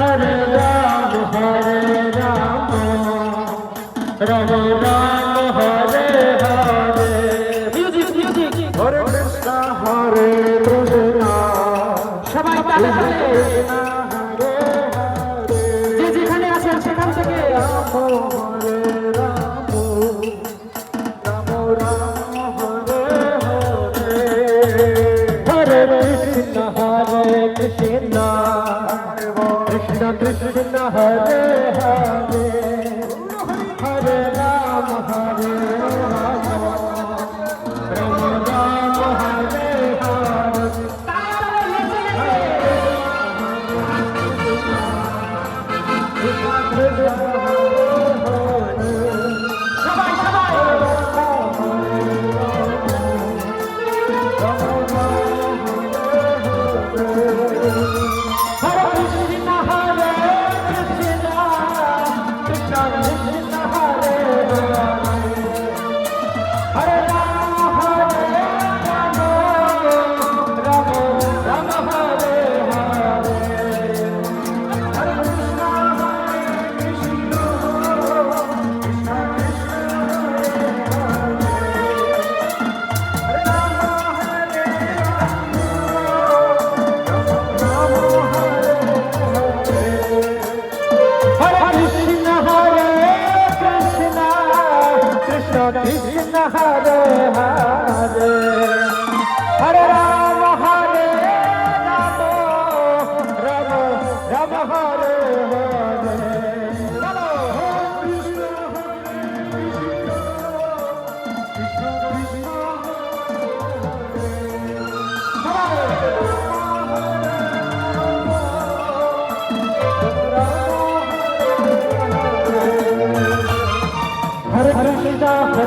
হরে রাম হরে রাম। রাম রাম হরে হরে। Music music Hare Krishna Hare Krishna. সবাই তালে তালে। যে যেখানে আছেন সেখান থেকে। হরে রাম। রাম রাম হরে হরে। হরে কৃষ্ণ হরে কৃষ্ণ। কৃষ্ণ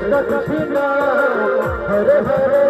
কৃষ্ণ কৃষ্ণ হরে